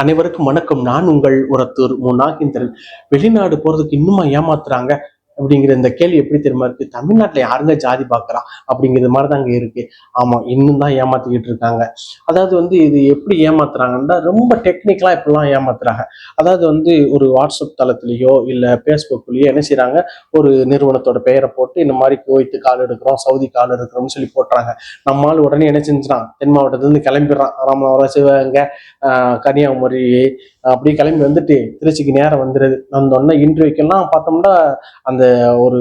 அனைவருக்கும் வணக்கம். நான் உங்கள் உரத்தூர் மு நாகேந்திரன் வெளிநாடு போறதுக்கு இன்னுமா ஏமாத்துறாங்க? அப்படிங்கிற இந்த கேள்வி எப்படி தெரியுமா இருக்கு? தமிழ்நாட்டில் யாருங்க ஜாதி பார்க்குறா அப்படிங்கிறது மாதிரி தாங்க இருக்கு. ஆமாம் இன்னும் தான் ஏமாத்திக்கிட்டு இருக்காங்க. அதாவது வந்து இது எப்படி ஏமாத்துறாங்கன்னா ரொம்ப டெக்னிக்கலாக இப்படிலாம் ஏமாத்துறாங்க. அதாவது வந்து ஒரு வாட்ஸ்அப் தளத்துலேயோ இல்லை ஃபேஸ்புக்லேயோ என்ன செய்கிறாங்க ஒரு நிறுவனத்தோட பெயரை போட்டு இந்த மாதிரி குவைத்து கால் எடுக்கிறோம் சவுதி கால் எடுக்கிறோம்னு சொல்லி போட்டுறாங்க. நம்மால் உடனே என்ன செஞ்சுறான் தென் மாவட்டத்துலேருந்து கிளம்பிடுறான். ராமநாதபுரம் சிவகங்கை கன்னியாகுமரி அப்படி கிளம்பி வந்துட்டு திருச்சிக்கு நேரம் வந்துடுது வந்தோடனே இன்டர்வியூக்கெல்லாம் பார்த்தோம்னா அந்த ஒரு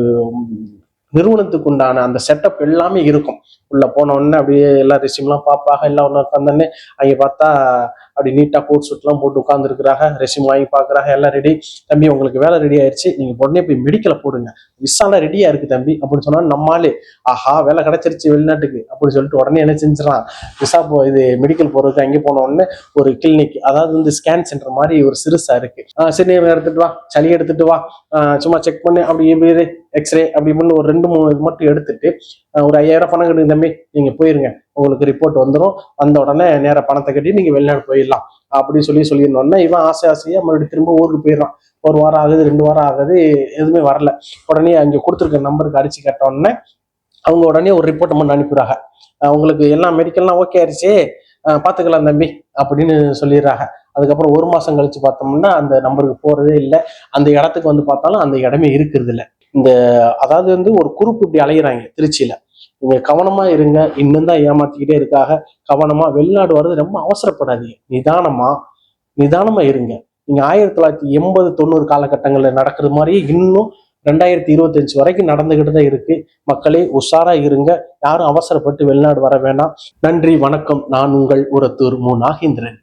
நிறுவனத்துக்கு உண்டான அந்த செட்டப் எல்லாமே இருக்கும். உள்ள போன உடனே அப்படியே எல்லா ரெசியூம்லாம் பார்ப்பாங்க. எல்லாம் ஒன்று உட்காந்தோடனே அங்கே பார்த்தா அப்படி நீட்டாக கோட் சூட்லாம் போட்டு உட்காந்துருக்குறாங்க ரெசியூம் வாங்கி பார்க்குறாங்க எல்லாம் ரெடி தம்பி உங்களுக்கு வேலை ரெடி ஆயிடுச்சு நீங்கள் உடனே போய் மெடிக்கலை போடுங்க. விசாலாம் ரெடியாக இருக்கு தம்பி. அப்படின்னு சொன்னா நம்மாலே ஆஹா வேலை கிடைச்சிருச்சு வெளிநாட்டுக்கு. அப்படின்னு சொல்லிட்டு உடனே என்ன செஞ்சிடலாம். விசா போ இது மெடிக்கல் போறதுக்கு அங்கே போன உடனே ஒரு கிளினிக் அதாவது வந்து ஸ்கேன் சென்டர் மாதிரி ஒரு சிறுசா இருக்கு. சரி எடுத்துகிட்டு எடுத்துட்டு வா. சளி எடுத்துட்டு வா. சும்மா செக் பண்ணு. அப்படி இப்படி எக்ஸ்ரே அப்படி பண்ணி ஒரு ரெண்டு மூணு இது மட்டும் எடுத்துட்டு ஒரு ஐயாயிரம் பணம் கட்டுங்க தம்பி. நீங்க போயிருங்க. உங்களுக்கு ரிப்போர்ட் வந்துடும் வந்த உடனே நேராக பணத்தை கட்டி நீங்கள் வெளிநாடு போயிடலாம். அப்படின்னு சொல்லி சொல்லியிருந்தோடனே இவன் ஆசை ஆசையாக மறுபடியும் திரும்ப ஊருக்கு போயிடுறான். ஒரு வாரம் ஆகுது ரெண்டு வாரம் ஆகுது எதுவுமே வரல. உடனே அங்கே கொடுத்துருக்க நம்பருக்கு அடிச்சு கேட்ட உடனே அவங்க உடனே ஒரு ரிப்போர்ட் மட்டும் அனுப்பிடுறாங்க. அவங்களுக்கு உங்களுக்கு எல்லாம் மெடிக்கல்லாம் ஓகே ஆயிடுச்சு பார்த்துக்கலாம் தம்பி அப்படின்னு சொல்லிடுறாங்க. அதுக்கப்புறம் ஒரு மாதம் கழிச்சு பார்த்தோம்னா அந்த நம்பருக்கு போகிறதே இல்லை. அந்த இடத்துக்கு வந்து பார்த்தாலும் அந்த இடமே இருக்கிறது இல்லை இந்த அதாவது வந்து ஒரு குரூப் இப்படி அலையிறாங்க திருச்சியில். நீங்க கவனமா இருங்க. இன்னும் தான் ஏமாத்திக்கிட்டே இருக்காக. கவனமா வெளிநாடு வர்றது ரொம்ப அவசரப்படாதீங்க. நிதானமா நிதானமா இருங்க. நீங்க ஆயிரத்தி தொள்ளாயிரத்தி எண்பது தொண்ணூறு காலகட்டங்களில் நடக்கிற மாதிரியே இன்னும் ரெண்டாயிரத்தி இருபத்தஞ்சு வரைக்கும் நடந்துகிட்டு தான் இருக்கு. மக்களே உஷாரா இருங்க. யாரும் அவசரப்பட்டு வெளிநாடு வர வேணாம். நன்றி வணக்கம். நான் உங்கள் உரத்தூர் மு. நாகேந்திரன்.